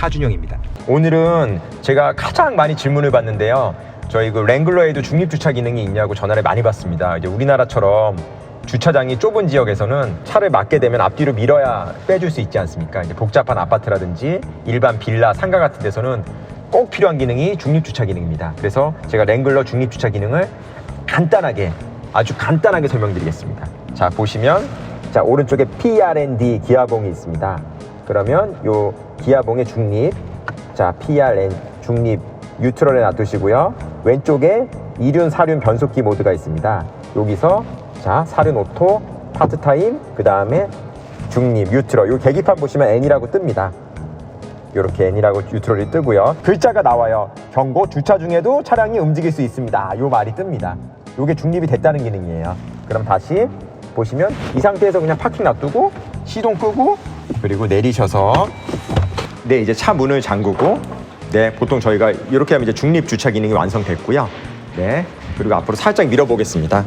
카준영입니다. 오늘은 제가 가장 많이 질문을 받는데요. 저희 그 랭글러에도 중립 주차 기능이 있냐고 전화를 많이 받습니다. 이제 우리나라처럼 주차장이 좁은 지역에서는 차를 막게 되면 앞뒤로 밀어야 빼줄 수 있지 않습니까? 이제 복잡한 아파트라든지 일반 빌라, 상가 같은 데서는 꼭 필요한 기능이 중립 주차 기능입니다. 그래서 제가 랭글러 중립 주차 기능을 간단하게 아주 간단하게 설명드리겠습니다. 자 보시면 자 오른쪽에 PRND 기아봉이 있습니다. 그러면 요 기아봉의 중립 자 PRN 중립 뉴트럴에 놔두시고요. 왼쪽에 이륜 사륜 변속기 모드가 있습니다. 여기서 자 사륜 오토 파트 타임 그 다음에 중립 뉴트럴 요 계기판 보시면 N이라고 뜹니다. 이렇게 N이라고 뉴트럴이 뜨고요. 글자가 나와요. 경고 주차 중에도 차량이 움직일 수 있습니다. 요 말이 뜹니다. 요게 중립이 됐다는 기능이에요. 그럼 다시 보시면 이 상태에서 그냥 파킹 놔두고 시동 끄고 그리고 내리셔서 네 이제 차 문을 잠그고 네 보통 저희가 이렇게 하면 이제 중립 주차 기능이 완성됐고요. 네 그리고 앞으로 살짝 밀어보겠습니다.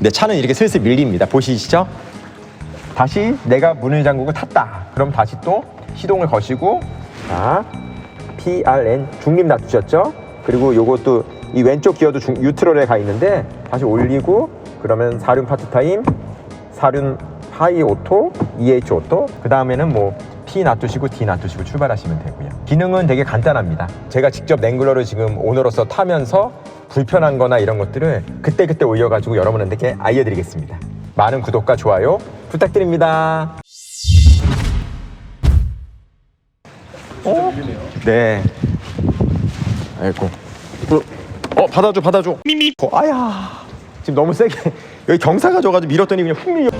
네 차는 이렇게 슬슬 밀립니다. 보시시죠? 다시 내가 문을 잠그고 탔다. 그럼 다시 또 시동을 거시고 자 PRN 중립 놔두셨죠? 그리고 요것도 이 왼쪽 기어도 중, 뉴트럴에 가 있는데 다시 올리고 그러면 사륜 파트 타임, 사륜 하이 오토, EH 오토 그 다음에는 뭐 P 놔두시고 D 놔두시고 출발하시면 되고요. 기능은 되게 간단합니다. 제가 직접 랭글러를 지금 오너로서 타면서 불편한 거나 이런 것들을 그때그때 올려가지고 여러분들께 알려드리겠습니다. 많은 구독과 좋아요 부탁드립니다. 어? 네. 아이고. 어, 어, 받아줘, 받아줘. 미미. 어, 아야. 지금 너무 세게 여기 경사가 져가지고 밀었더니 그냥 훅 밀려.